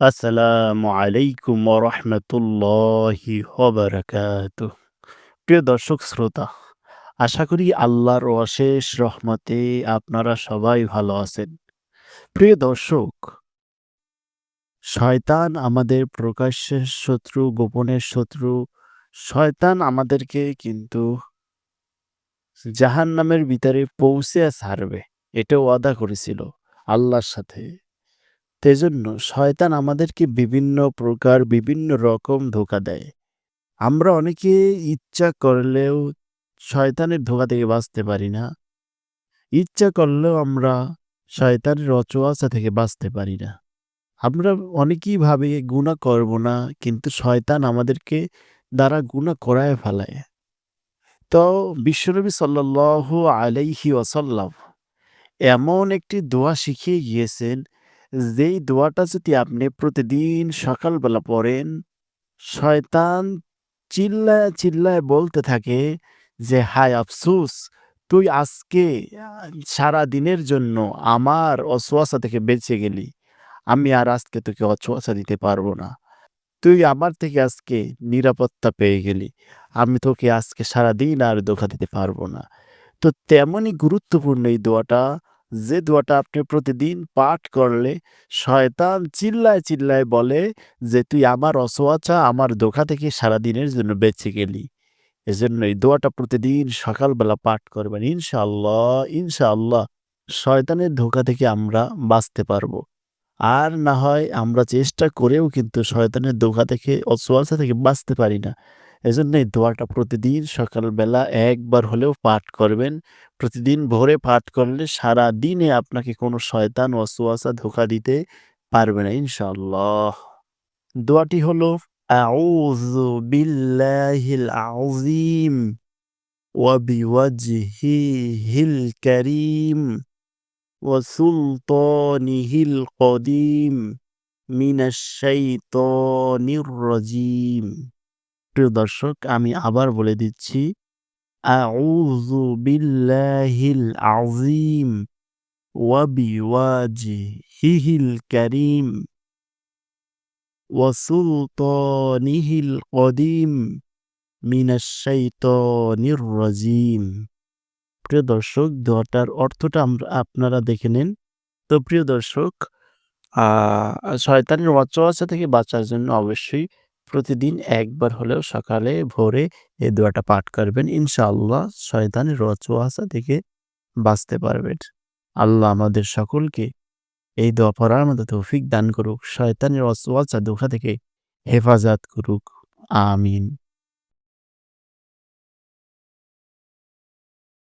আসসালামু আলাইকুম ওরহমতুল্লাহি ওবারাকাতুহ। প্রিয় দর্শক শ্রোতা, আশা করি আল্লাহর অশেষ রহমতে আপনারা সবাই ভালো আছেন। প্রিয় দর্শক শয়তান আমাদের প্রকাশ্যের শত্রু, গোপনের শত্রু। শয়তান আমাদেরকে কিন্তু জাহান্নামের ভিতরে পৌঁছে ছাড়বে। এটা ওয়াদা করেছিল আল্লাহর সাথে। তেজন্য শয়তান আমাদেরকে বিভিন্ন প্রকার, বিভিন্ন রকম ধোকা দেয়। আমরা অনেকে ইচ্ছা করলেও শয়তানের ধোঁকা থেকে বাঁচতে পারি না। ইচ্ছা করলেও আমরা শয়তানের অচোয়াচা থেকে বাঁচতে পারি না। আমরা অনেকেই ভাবে, গুনাহ করব না কিন্তু শয়তান আমাদেরকে দ্বারা গুনাহ করায় ফেলায়। তো বিশ্বনবী সাল্লাল্লাহু আলাইহি ওয়াসাল্লাম এমন একটি দোয়া শিখিয়ে গিয়েছেন যেই দোয়াটা যদি আপনি প্রতিদিন সকালবেলা পড়েন, শয়তান চিল্লায় চিল্লায় বলতে থাকে যে, হায় আফসুস, তুই আজকে সারা দিনের জন্য আমার অছোয়াশা থেকে বেঁচে গেলি। আমি আর আজকে তোকে অছোয়াশা দিতে পারব না। তুই আমার থেকে আজকে নিরাপত্তা পেয়ে গেলি। আমি তোকে আজকে সারা দিন আর ধোকা দিতে পারব না। তো তেমনই গুরুত্বপূর্ণ এই দোয়াটা যে দোয়াটা আপনি প্রতিদিন পাঠ করলে শয়তান চিল্লায় চিল্লায় বলে যে, তুই আমার অসোয়াচা, আমার ধোকা থেকে সারাদিনের জন্য বেঁচে গেলি। এজন্য এই দোয়াটা প্রতিদিন সকালবেলা পাঠ করবেন। ইনশাআল্লাহ ইনশাআল্লাহ শয়তানের ধোকা থেকে আমরা বাঁচতে পারব। আর না হয় আমরা চেষ্টা করেও কিন্তু শয়তানের ধোকা থেকে, অসোয়াচা থেকে বাঁচতে পারি না। এজন্য এই দোয়াটা প্রতিদিন সকালবেলা একবার হলেও পাঠ করবেন। প্রতিদিন ভোরে পাঠ করলে সারা দিনে আপনাকে কোনো শয়তান ওয়াসওয়াসা ধোকা দিতে পারবে না, ইনশাআল্লাহ। দোয়াটি হলো আযীম ওয়া বিওয়াজহিহিল কারীম ওয়া সুলতানিহিল কদিম মিনাশ শাইতানির রাজীম। প্রিয় দর্শক, আমি আবার বলে দিচ্ছি আযীম ওয়া ওয়া সুলতানিহিল কদিম মিনাশ প্রিয় দর্শক, দোয়াটার অর্থটা আমরা, আপনারা দেখে নেন। তো প্রিয় দর্শক শয়তানের ওয়াচওয়াচা থেকে বাঁচার জন্য অবশ্যই প্রতিদিন একবার হলেও সকালে ভোরে এই দোয়াটা পাঠ করবেন। ইনশাআল্লাহ শয়তানের রচোয়াশা থেকে বাঁচতে পারবেন আল্লাহ আমাদের সকলকে এই দোয়া পড়ার মতো তৌফিক দান করুক। শয়তানের অসওয়াচা ধোকা থেকে হেফাজত করুক। আমিন।